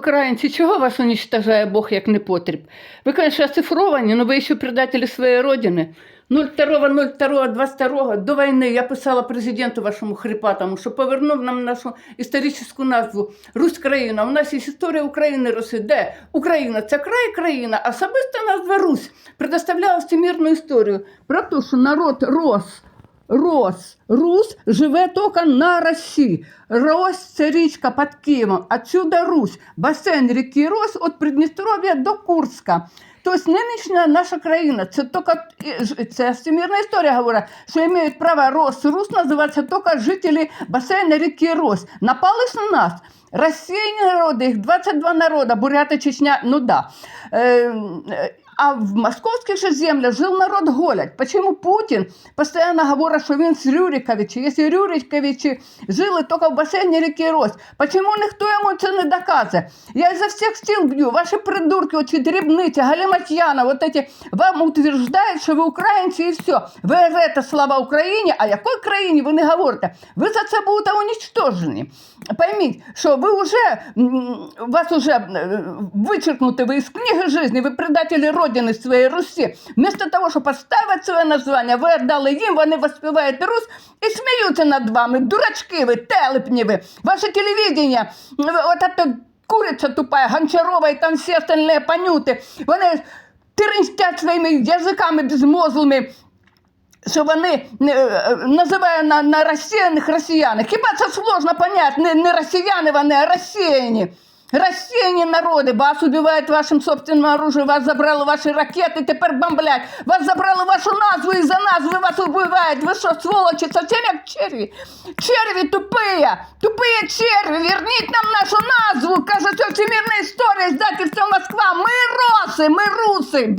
Окраїнці, чого вас уничтожає Бог як непотріб? Ви, конечно, оцифровані, але ви ще предателі своєї родини. 02.02.22 до війни я писала президенту вашому хрипатому, що повернув нам нашу історичну назву Русь країна. У нас є історія України Руси. Де Україна це край країна, особиста назва Русь предоставляла всемірну історію про те, що народ рос. Рос, Рус живе тільки на Росії. Рось це річка під Києвом, отсюда Русь. Басейн ріки Рос від Придністров'я до Курська. Тобто нинішня наша країна, це тільки це всемірна історія говорить, що мають право Рос, Рус називатися тільки жителі басейну ріки Рос. Напались на нас. Російні народи, їх 22 народа, Бурята, Чечня, ну да Е, е, а в московських же землях жил народ голод. Почему Путин постоянно говорит, что він з Рюриковичі? Якщо Рюриковичі жили тільки в басейні ріки Рось, почему ніхто йому це не доказує? Я изо всех сил б'ю. Ваші придурки, оці дрібниці, Галиматьяна, вот эти, вам утверждають, що ви українці і все. Ви орете слава Україні, а якій країні ви не говорите? Ви за це будете уничтожені. Пойміть, що ви вже, м, вас уже е, вычеркнуты вы из книги жизни, вы предатели Родины своей Руси. Вместо того, щоб поставити своє названня, ви віддали їм, вони воспівають Рус і сміються над вами. Дурачки ви, телепні ви, ваше телевидение, вот это куриця тупая, Гончарова і там всі остальні панюти, вони тиринстять своїми язиками безмозлими, що вони е, е, називають на, на росіяних росіяни. Хіба це сложно понять? Не, не росіяни вони, а росіяни. Росіяні народи, вас убивають вашим собственним оружием, вас забрали ваші ракети, тепер бомблять, вас забрали вашу назву! І за назви вас убивають. Ви що, сволочі, совсем як черві? Черві тупые, тупые черві, верніть нам нашу назву, це история, історія, здательство Москва, ми роси, ми руси.